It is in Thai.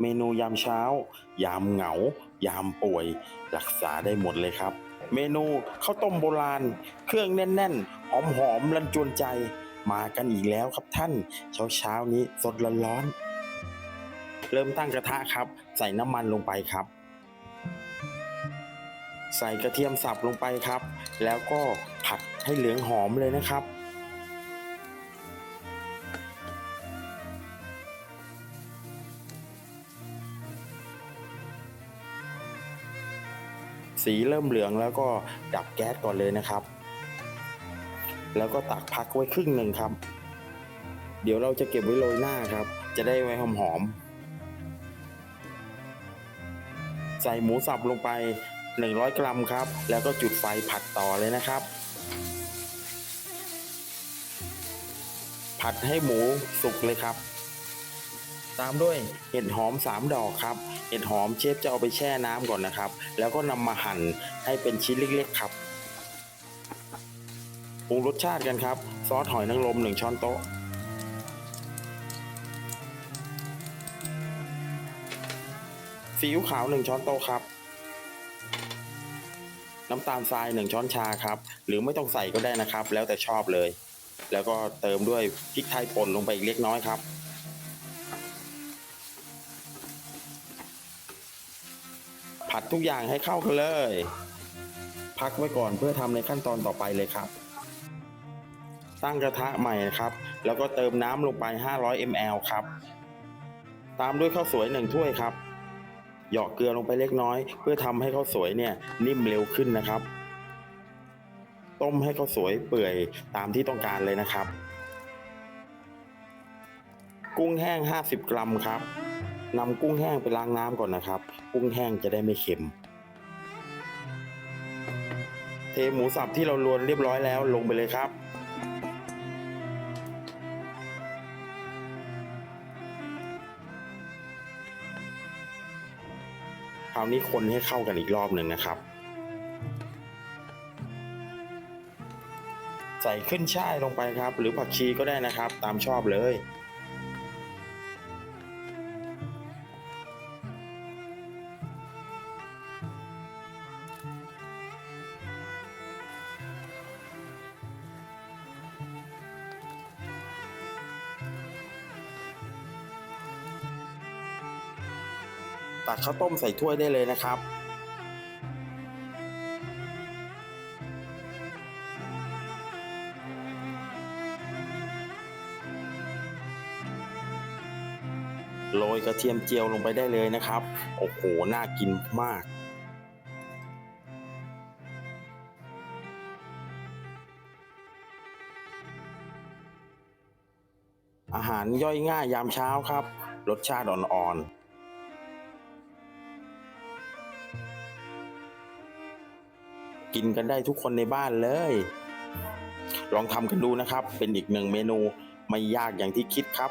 เมนูยามเช้า ยามเหงา ยามป่วย รักษาได้หมดเลยครับ เมนูข้าวต้มโบราณ เครื่องแน่นๆ หอมๆรันจวนใจ มากันอีกแล้วครับท่าน เช้าเช้านี้สดร้อนๆเริ่มตั้งกระทะครับ ใส่น้ำมันลงไปครับ ใส่กระเทียมสับลงไปครับ แล้วก็ผัดให้เหลืองหอมเลยนะครับ สีเริ่มเหลืองแล้วก็ดับแก๊สก่อนเลยนะครับ แล้วก็ตักพักไว้ครึ่งหนึ่งครับ เดี๋ยวเราจะเก็บไว้โรยหน้าครับ จะได้ไว้หอมๆใส่หมูสับลงไป 100 กรัมครับ แล้วก็จุดไฟผัดต่อเลยนะครับ ผัดให้หมูสุกเลยครับ ตามด้วยเห็ดหอม 3 ดอกครับ เห็ดหอมเชฟจะเอาไปแช่น้ำก่อนนะครับ แล้วก็นำมาหั่นให้เป็นชิ้นเล็กๆครับปรุงรสชาติกันครับ ซอสหอยนางรม 1 ช้อนโต๊ะ ซีอิ๊วขาว 1 ช้อนโต๊ะครับ น้ำตาลทราย 1 ช้อนชาครับ หรือไม่ต้องใส่ก็ได้นะครับ แล้วแต่ชอบเลย แล้วก็เติมด้วยพริกไทยป่นลงไปอีกเล็กน้อยครับ ผัดทุกอย่างให้เข้ากันเลย พักไว้ก่อนเพื่อทำในขั้นตอนต่อไปเลยครับ ตั้งกระทะใหม่นะครับ แล้วก็เติมน้ำลงไป 500 ml ครับ ตามด้วยข้าวสวย1ถ้วยครับ หยอกเกลือลงไปเล็กน้อย เพื่อทำให้ข้าวสวยเนี่ยนิ่มเร็วขึ้นนะครับ ต้มให้ข้าวสวยเปื่อยตามที่ต้องการเลยนะครับ กุ้งแห้ง 50 กรัมครับ นำกุ้งแห้งไปล้างน้ำก่อนนะครับ กุ้งแห้งจะได้ไม่เค็ม เทหมูสับที่เราลวนเรียบร้อยแล้วลงไปเลยครับคราวนี้คนให้เข้ากันอีกรอบหนึ่งนะครับ ใส่ขึ้นช่ายลงไปครับ หรือผักชีก็ได้นะครับ ตามชอบเลย ตักข้าวต้มใส่ถ้วยได้เลยนะครับ โรยกระเทียมเจียวลงไปได้เลยนะครับ โอ้โห น่ากินมากอาหารย่อยง่ายยามเช้าครับ รสชาติอ่อนๆ กินกันได้ทุกคนในบ้านเลย ลองทำกันดูนะครับ เป็นอีกหนึ่งเมนูไม่ยากอย่างที่คิดครับ